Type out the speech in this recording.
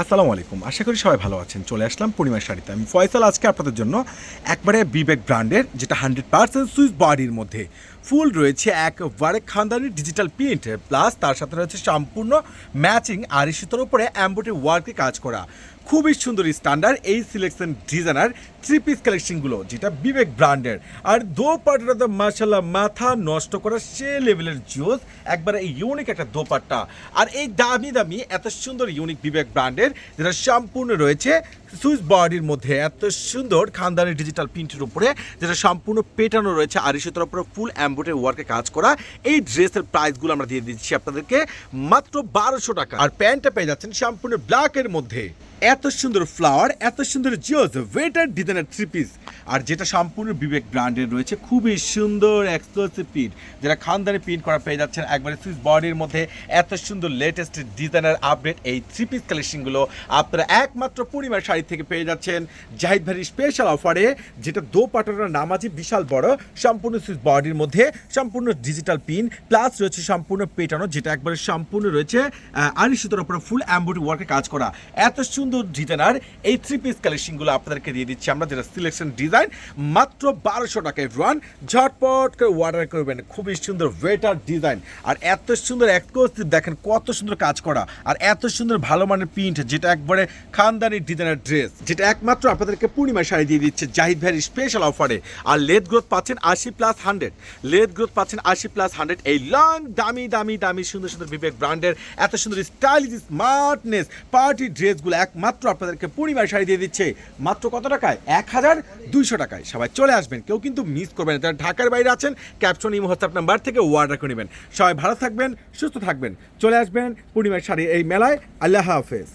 আসসালামু আলাইকুম। আশা করি সবাই ভালো আছেন। চলে আসলাম পূর্ণিমার শাড়িতে। আমি ফয়সাল, আজকে আপনাদের জন্য একবারে বিবেক ব্র্যান্ডের, যেটা হান্ড্রেড পার্সেন্ট সুইস বডির মধ্যে ফুল রয়েছে একবারে খানদানি ডিজিটাল প্রিন্ট, প্লাস তার সাথে রয়েছে সম্পূর্ণ ম্যাচিং, আর সুতোর উপরে অ্যাম্বোটি ওয়ার্কে কাজ করা। খুবই সুন্দর স্ট্যান্ডার্ড এই সিলেকশন ডিজাইনার থ্রি পিস কালেকশনগুলো যেটা বিবেক ব্র্যান্ডের। আর দোপাট্টাটা তো মাশাল্লাহ মাথা নষ্ট করা সে লেভেলের জোস একবারে ইউনিক একটা দোপাট্টা। আর এই দামি দামি, এত সুন্দর ইউনিক বিবেক ব্র্যান্ডের, যেটা সম্পূর্ণ রয়েছে সুইস বডির মধ্যে। এত সুন্দর খানদানি ডিজিটাল প্রিন্টের উপরে, যেটা সম্পূর্ণ পেটানো রয়েছে। আর সুতোর উপরে ফুল অ্যাম্বোটের ওয়ার্কে কাজ করা। এই ড্রেসের প্রাইসগুলো আমরা দিয়ে দিচ্ছি আপনাদেরকে মাত্র বারোশো টাকা। আর প্যান্টটা পেয়ে যাচ্ছেন সম্পূর্ণ ব্ল্যাকের মধ্যে। এত সুন্দর ফ্লাওয়ার এত সুন্দর জিওস ওয়েটার ডিজাইনের থ্রি পিস আর যেটা সম্পূর্ণ বিবেক ব্র্যান্ডের রয়েছে, খুবই সুন্দর এক্সক্লুসিভ প্রিন্ট যেটা খানদানি প্রিন্ট করা পেয়ে যাচ্ছেন, একবারে সুইস বডির মধ্যে এত সুন্দর লেটেস্ট ডিজাইনার আপডেট এই থ্রি পিস কালেকশনগুলো আপনারা একমাত্র পূর্ণিমার শাড়ি থেকে পেয়ে যাচ্ছেন। জাহিদ ভাইয়ের স্পেশাল অফারে যেটা দো পাটানোর নামাজি বিশাল বড়, সম্পূর্ণ সুইস বডির মধ্যে, সম্পূর্ণ ডিজিটাল পিন প্লাস রয়েছে সম্পূর্ণ পেটানো, যেটা একবারে সম্পূর্ণ রয়েছে আড়ি সুতোর উপরে ফুল অ্যাম্বোডি ওয়ার্কে কাজ করা। এত সুন্দর ডিজাইনার এই থ্রি পিস কালেকশনগুলো আপনাদেরকে দিয়ে দিচ্ছি আমরা, যেটা সিলেকশন ডিজাইন মাত্র বারোশো টাকায় রান ঝটপট করে অর্ডার করবেন খুবই সুন্দর ওয়েটার ডিজাইন আর এত সুন্দর এক্সক্লুসিভ দেখেন কত সুন্দর কাজ করা। আর এত সুন্দর ভালো মানের প্রিন্ট যেটা একবারে খানদানি ডিজাইনার ড্রেস যেটা একমাত্র আপনাদেরকে পূর্ণিমা শাড়ি দিয়ে দিচ্ছে জাহিদ ভাইয়ের স্পেশাল অফারে আর লেদ গ্রোথ পাচ্ছেন আশি প্লাস হান্ড্রেড লেদ গ্রোথ পাচ্ছেন আশি প্লাস হান্ড্রেড এই লং দামি দামি দামি, সুন্দর সুন্দর বিবেক ব্র্যান্ডের এত সুন্দর স্টাইলিশ স্মার্টনেস পার্টি ড্রেসগুলো একমাত্র আপনাদেরকে পূর্ণিমার শাড়ি দিয়ে দিচ্ছে। মাত্র কত টাকায়? এক হাজার দুইশো টাকায়। সবাই চলে আসবেন, কেউ কিন্তু মিস করবেন যারা ঢাকার বাইরে আছেন ক্যাপশন ইমো হোয়াটসঅ্যাপ নাম্বার থেকে অর্ডার করে নেবেন। সবাই ভালো থাকবেন, সুস্থ থাকবেন। চলে আসবেন পূর্ণিমার শাড়ি এই মেলায়। আল্লাহ হাফেজ।